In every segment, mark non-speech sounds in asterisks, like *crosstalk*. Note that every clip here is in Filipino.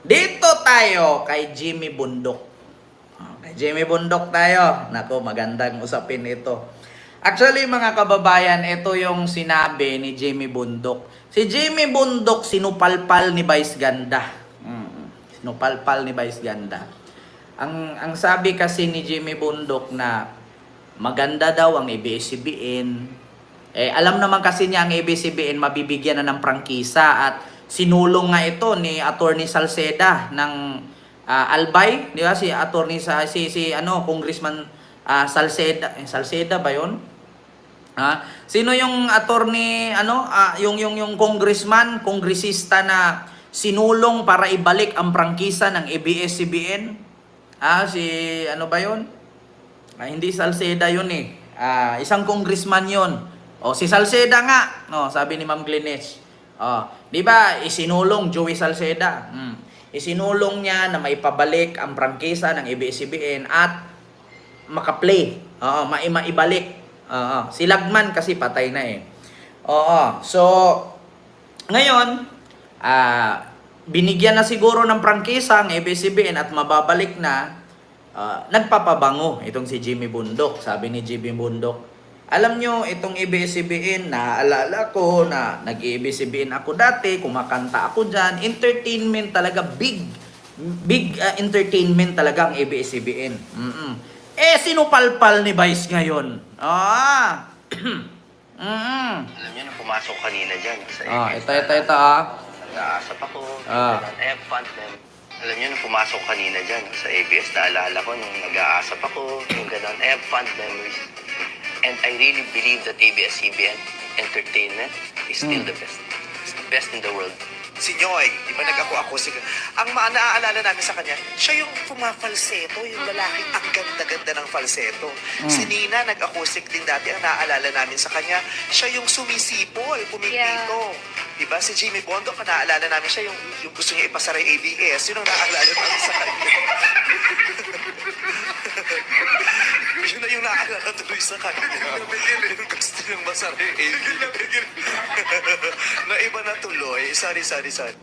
Dito tayo kay Jimmy Bundok. Ah, Kay Jimmy Bundok tayo. Nako, magandang usapin ito. Actually, mga kababayan, ito yung sinabi ni Jimmy Bundok. Si Jimmy Bundok, sinupalpal ni Vice Ganda. Mm, sinupalpal ni Vice Ganda. Ang, ang sabi kasi ni Jimmy Bundok na maganda daw ang ABS-CBN. Eh, alam naman kasi niya ang ABS-CBN mabibigyan na ng prangkisa at sinulong nga ito ni Attorney Salceda ng ah, Albay, di ba? Si Attorney sa si si ano, Congressman ah, Salceda, eh, Salceda ba 'yon? Ha? Sino yung attorney ano, ah, yung yung yung congressman, kongresista na sinulong para ibalik ang prangkisa ng ABS-CBN? Ah, si ano ba 'yon? Ah, hindi Salceda 'yun eh. Ah, isang congressman 'yon. O si Salceda nga, no, sabi ni Ma'am Glenes. Oh, 'di ba? Isinulong Joey Salceda. Mm. Isinulong niya na maipabalik ang prangkisa ng ABS-CBN at makaplay. Oo, ma maibalik. Oo, si Lagman kasi patay na eh. Oo, so ngayon, ah binigyan na siguro ng prangkisa ang ABS-CBN at mababalik na ah, nagpapabango itong si Jimmy Bundok. Sabi ni Jimmy Bundok, alam nyo, itong ABS-CBN, naaalala ko na nag-ABS-CBN ako dati, kumakanta ako dyan. Entertainment talaga, big, big ah, entertainment talaga ang ABS-CBN. Mm-mm. Eh, sinupalpal ni Vice ngayon. Ah! mm Alam nung pumasok kanina dyan sa Ah, ito, ito, ito, ah. Nag-aasap ako. Ah. I have fun. Alam niyo, nung pumasok kanina dyan sa ABS, naalala ko nung nag-aasap ako, yung gano'n. I have fun memories. And I really believe that ABS-CBN entertainment is still Hmm. the best. It's the best in the world. si Nyoy, di ba nag-ako-acoustic? Ang ma naaalala namin sa kanya, siya yung pumafalseto, yung lalaking ang ganda-ganda ng falseto. Si Nina, nag-acoustic din dati, ang naaalala namin sa kanya, siya yung sumisipol, pumipito. Di ba? Si Jimmy Bondo, ang naaalala namin siya yung, yung gusto niya ipasara yung ABS, yun ang naaalala namin sa kanya. *laughs* yun na tuloy sa kanya. yung gusto niyang ABS. na iba na tuloy. Sorry, sorry, sorry.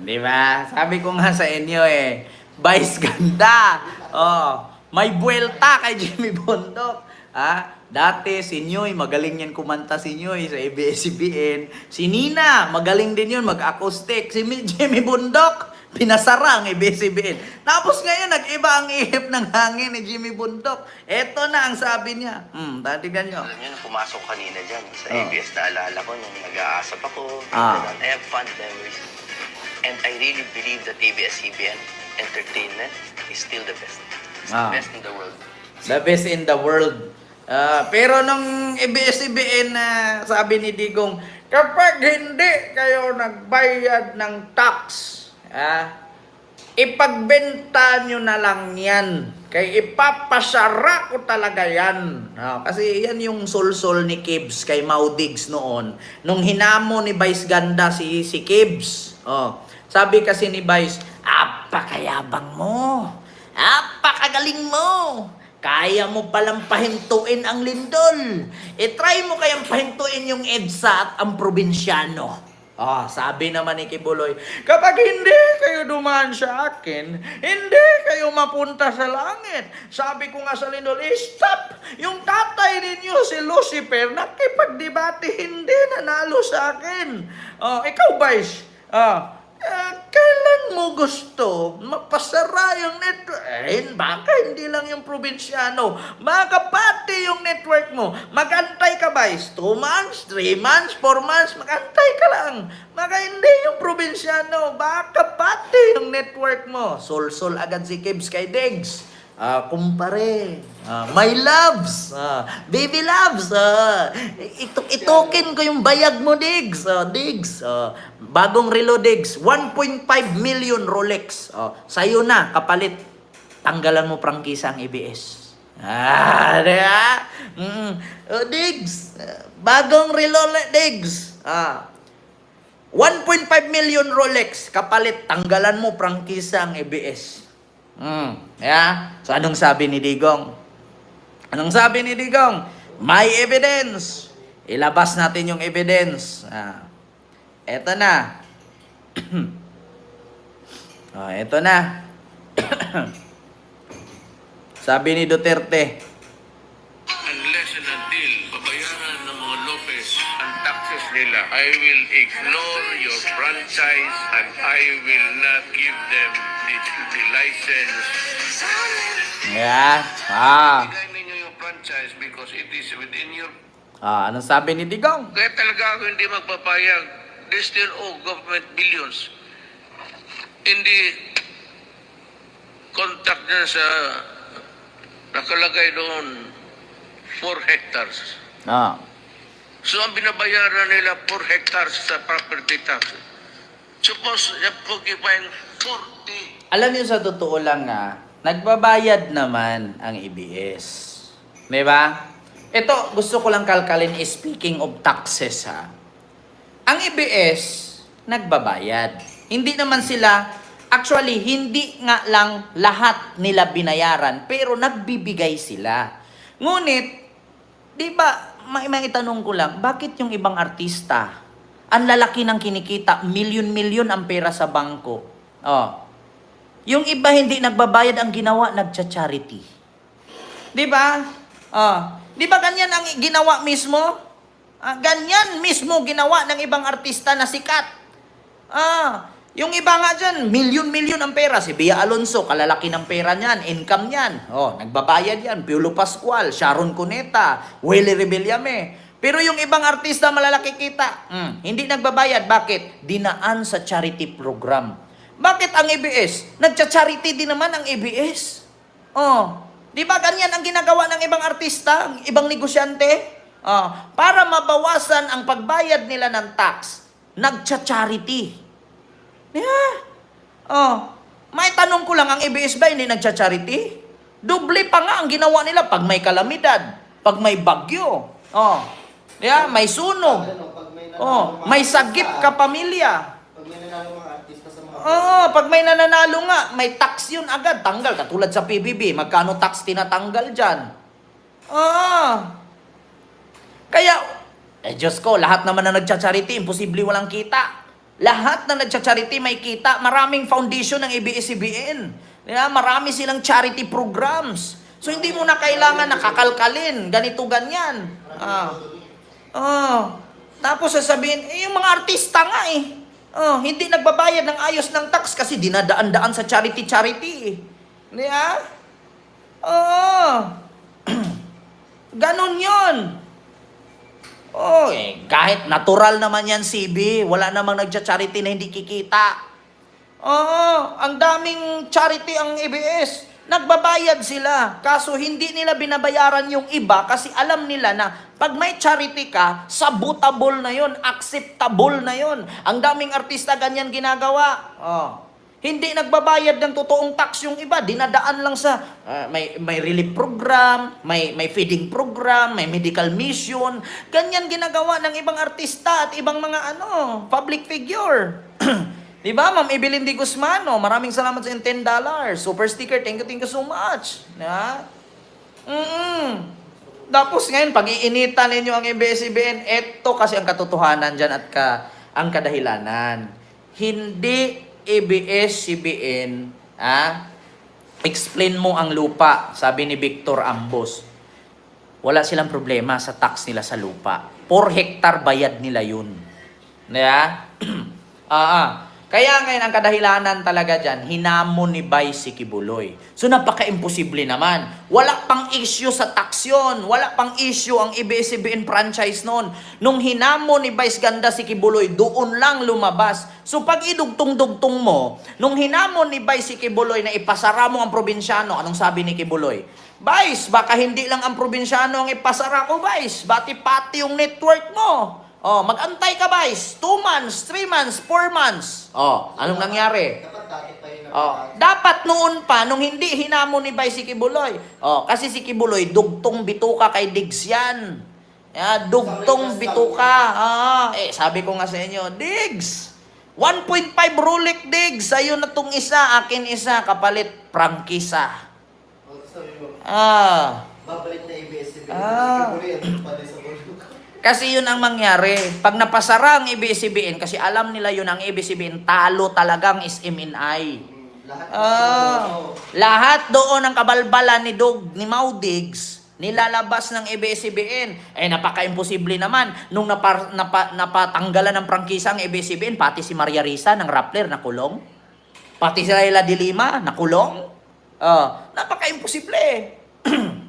Di ba? Sabi ko nga sa inyo eh, Vice ganda. Oh, may buwelta kay Jimmy Bundok. Ha? Dati si Nyoy, magaling yan kumanta si Nyoy sa ABS-CBN. Si Nina, magaling din yun mag-acoustic. Si Jimmy Bundok, pinasara ang ABS-CBN. Tapos ngayon, nag-iba ang ihip ng hangin ni Jimmy Bundok. Eto na ang sabi niya. Hmm, tatignan nyo. Alam niyo, nung pumasok kanina dyan sa Oh. ABS, naalala ko nung nag-aasap ako. Ah. I have fun memories. And I really believe that ABS-CBN entertainment is still the best. It's Ah. the best in the world. The best in the world. Ah, pero nung ABS-CBN na sabi ni Digong, kapag hindi kayo nagbayad ng tax, ah, ipagbenta nyo na lang yan. Kay ipapasara ko talaga yan. Ah, kasi yan yung solsol ni Kibbs kay Maudigs noon. Nung hinamo ni Vice Ganda si, si Kibbs. Oh, sabi kasi ni Vice, apakayabang mo. Apakagaling mo. Kaya mo palang pahintuin ang lindol. E try mo kayang pahintuin yung EDSA at ang probinsyano. Ah, sabi naman ni Kibuloy, kapag hindi kayo dumaan sa akin, hindi kayo mapunta sa langit. Sabi ko nga sa lindol, eh, stop! Yung tatay ninyo, si Lucifer, nakipagdebate, hindi nanalo sa akin. Oh, ikaw, Vice, ah, eh, kailan mo gusto mapasara yung network? Eh, baka hindi lang yung probinsyano. Baka pati yung network mo. Magantay ka ba? Is two months, three months, four months? Magantay ka lang. Baka hindi yung probinsyano. Baka pati yung network mo. Sol-sol agad si Kibbs kay Diggs. Ah, kumpare. Ah, my loves. Ah, baby loves. Ah, ito itokin ko yung bayag mo, Diggs. Ah, Diggs. Ah, bagong relo, Diggs. 1.5 million Rolex. Ah, sa'yo na, kapalit. Tanggalan mo prangkisa ang ABS. Ah, di ba? Mm. Oh, Diggs. ah, bagong relo, Diggs. Ah, 1.5 million Rolex kapalit tanggalan mo prangkisa ang ABS. Mm, yeah. So anong sabi ni Digong? Anong sabi ni Digong? May evidence. Ilabas natin yung evidence. Ah. Eto na. *clears throat* Oh, eto na. *clears throat* Sabi ni Duterte, unless and until babayaran ng mga Lopez ang taxes nila, I will ignore your franchise and I will not give them the, the license. yeah, ah, Bigay ninyo yung franchise because it is within your... ah, anong sabi ni Digong? Kaya talaga ako hindi magpapayag. They still owe government billions. Hindi contact na sa nakalagay doon 4 hectares. Ah, So ang binabayaran nila per hectares sa property tax. Suppose you occupying 40. Alam niyo sa totoo lang nga, nagbabayad naman ang EBS. Di ba? Ito, gusto ko lang kalkalin is speaking of taxes ha. Ang EBS, nagbabayad. Hindi naman sila, actually, hindi nga lang lahat nila binayaran, pero nagbibigay sila. Ngunit, di ba, may, may itanong ko lang, bakit yung ibang artista, ang lalaki ng kinikita, milyon-milyon ang pera sa bangko. Oh. Yung iba hindi nagbabayad ang ginawa, nagcha-charity. Di ba? Oh. Di ba ganyan ang ginawa mismo? Ah, ganyan mismo ginawa ng ibang artista na sikat. Ah, yung iba nga dyan, milyon-milyon ang pera. Si Bia Alonso, kalalaki ng pera niyan, income niyan. Oh, nagbabayad yan. Piolo Pascual, Sharon Cuneta, Willie Rebellame. Pero yung ibang artista malalaki kita, hmm, hindi nagbabayad. Bakit? Dinaan sa charity program. Bakit ang ABS? Nagcha-charity din naman ang ABS. Oh, di ba ganyan ang ginagawa ng ibang artista, ang ibang negosyante? Oh, para mabawasan ang pagbayad nila ng tax, nagcha-charity. Yeah. Oh, may tanong ko lang, ang ABS ba hindi nagcha-charity? Doble pa nga ang ginawa nila pag may kalamidad, pag may bagyo. Oh, yeah, may sunog. Oh, may sagip ka pamilya. Pag may nanalo mga artista sa. Oo, pag may nananalo nga, may tax yun agad, tanggal. Katulad sa PBB, magkano tax tinatanggal dyan? Oo. Kaya, eh Diyos ko, lahat naman na nagcha-charity, imposible walang kita. Lahat na nagcha-charity may kita. Maraming foundation ng ABS-CBN. Marami silang charity programs. So, hindi mo na kailangan nakakalkalin, ganito, ganyan. Ah. Oh. Tapos sasabihin, eh, yung mga artista nga eh. Oh, hindi nagbabayad ng ayos ng tax kasi dinadaan-daan sa charity-charity. Di ba? Oo. *clears throat* Ganon yon. Oh, eh, kahit natural naman yan, CB, wala namang nagcha-charity na hindi kikita. Oo, ang daming charity ang ABS. Nagbabayad sila. Kaso hindi nila binabayaran yung iba kasi alam nila na pag may charity ka, sabotable na yon, acceptable na yon. Ang daming artista ganyan ginagawa. Oh. Hindi nagbabayad ng totoong tax yung iba, dinadaan lang sa ah, may may relief program, may may feeding program, may medical mission. Ganyan ginagawa ng ibang artista at ibang mga ano, public figure. *clears throat* Di ba, Ma'am Evelyn Di Guzmano, maraming salamat sa yung $10. Super sticker, thank you, thank you so much. Na? Mm Tapos ngayon, pag iinitan ninyo ang ABS-CBN, eto kasi ang katotohanan dyan at ka, ang kadahilanan. Hindi ABS-CBN, ah, explain mo ang lupa, sabi ni Victor Ambos. Wala silang problema sa tax nila sa lupa. 4 hektar bayad nila yun. Yeah? *clears throat* ah, ah. Kaya ngayon ang kadahilanan talaga dyan, hinamon ni Vice si Kibuloy. So napaka-imposible naman. Wala pang issue sa tax yun. Wala pang issue ang ABS-CBN franchise noon. Nung hinamon ni Vice Ganda si Kibuloy, doon lang lumabas. So pag idugtong-dugtong mo, nung hinamon ni Vice si Kibuloy na ipasara mo ang probinsyano, anong sabi ni Kibuloy? Vice, baka hindi lang ang probinsyano ang ipasara ko, Vice. Bati pati yung network mo. Oh, mag-antay ka, Vice. Two months, three months, four months. Oh, anong nangyari? Dapat dati pa yun. Oh, dapat noon pa, nung hindi hinamon ni Vice si Kibuloy. Oh, kasi si Kibuloy, dugtong bituka kay Diggs yan. Yeah, dugtong bituka. Ah, eh, sabi ko nga sa inyo, Diggs, 1.5 Rolex Diggs, sa'yo na tong isa, akin isa, kapalit, prangkisa. Oh, Ah, babalik na ABS-CBN. Ah. Kasi yun ang mangyari. Pag napasara ang ABS-CBN, kasi alam nila yun ang ABS-CBN, talo talagang SMNI. Lahat Ah, Oo. lahat doon ng kabalbalan ni Dog, ni Maudigs, nilalabas ng ABS-CBN. Eh, napaka-imposible naman. Nung napa, napa, napatanggalan ng prangkisa ang ABS-CBN, pati si Maria Risa ng Rappler nakulong. Pati si Laila de Lima nakulong. Oh, napaka-imposible. *clears throat*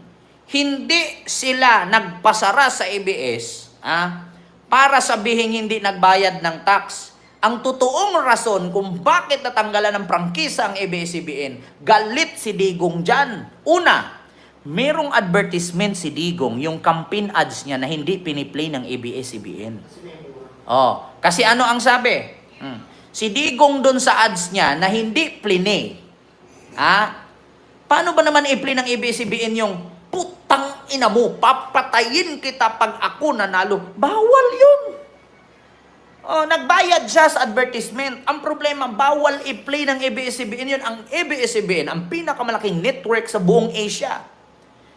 hindi sila nagpasara sa ABS ah, para sabihin hindi nagbayad ng tax. Ang totoong rason kung bakit natanggalan ng prangkisa ang ABS-CBN, galit si Digong dyan. Una, merong advertisement si Digong, yung campaign ads niya na hindi piniplay ng ABS-CBN. Oh, kasi ano ang sabi? Hmm. Si Digong doon sa ads niya na hindi plinay. Ah, paano ba naman i-play ng ABS-CBN yung ina mo, papatayin kita pag ako nanalo? Bawal yun. Oh, nagbayad siya sa advertisement. Ang problema, bawal i-play ng ABS-CBN yun. Ang ABS-CBN, ang pinakamalaking network sa buong Asia.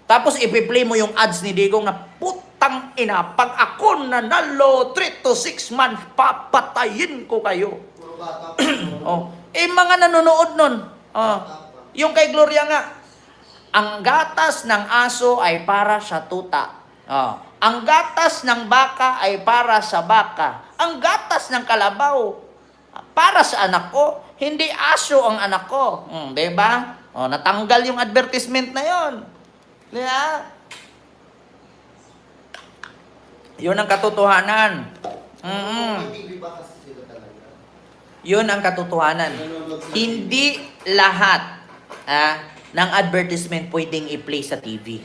Tapos ipi-play mo yung ads ni Digong na putang ina, pag ako nanalo 3 to 6 months, papatayin ko kayo. *clears throat* Oh, eh mga nanonood nun. Oh, yung kay Gloria nga, ang gatas ng aso ay para sa tuta. Oh, ang gatas ng baka ay para sa baka. Ang gatas ng kalabaw para sa anak ko. Hindi aso ang anak ko. Hmm, 'di ba? Oh, natanggal yung advertisement na 'yon. Di ba? Yun ang katotohanan. Talaga? Yun ang katotohanan. Hindi lahat ah, ng advertisement pwedeng i-play sa TV.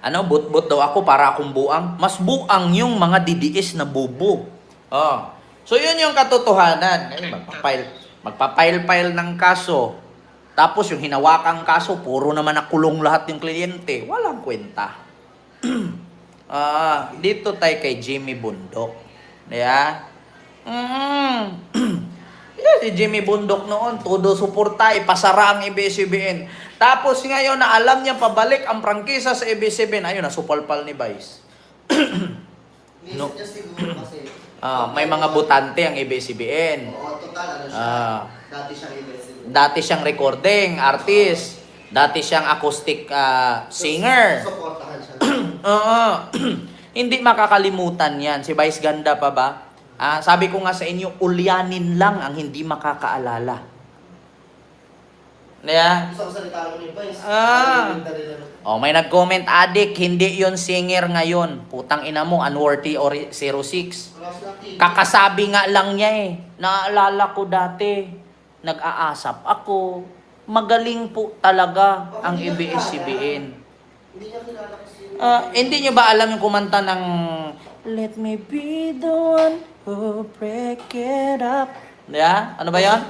Ano, but-but daw ako para akong buang. Mas buang yung mga didiis na bubo. Oh. So yun yung katotohanan. Ay, magpapile, magpapile-file ng kaso. Tapos yung hinawakang kaso, puro naman nakulong lahat yung kliyente. Walang kwenta. *clears throat* Ah, dito tayo kay Jimmy Bundok. Yeah? Mm. yeah, si Jimmy Bundok noon, todo suporta, ipasara ang ABS-CBN. Tapos ngayon na alam niya pabalik ang prangkisa sa ABS-CBN, ayun, nasupalpal ni Vice. *coughs* No. *coughs* Ah, may mga butante ang ABS-CBN. Oo, total ano siya. Ah. Dati siyang investment. Dati siyang recording artist. Dati siyang acoustic ah, singer. Suportahan siya. *coughs* Oo. Hindi makakalimutan yan. Si Vice Ganda pa ba? Ah, sabi ko nga sa inyo, ulyanin lang ang hindi makakaalala. Yeah. Ah. Oh, may nag-comment, adik, hindi yon singer ngayon. Putang ina mo, unworthy or 06. Wala silang TV. Kakasabi nga lang niya eh. Naalala ko dati, nag-aasap ako. Magaling po talaga ang ABS-CBN. Hindi niya kilala kasi. Ah, hindi niyo ba alam yung kumanta ng Let me be the one who break it up. Yeah? Ano ba kasi.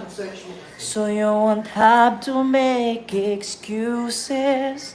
So you won't have to make excuses.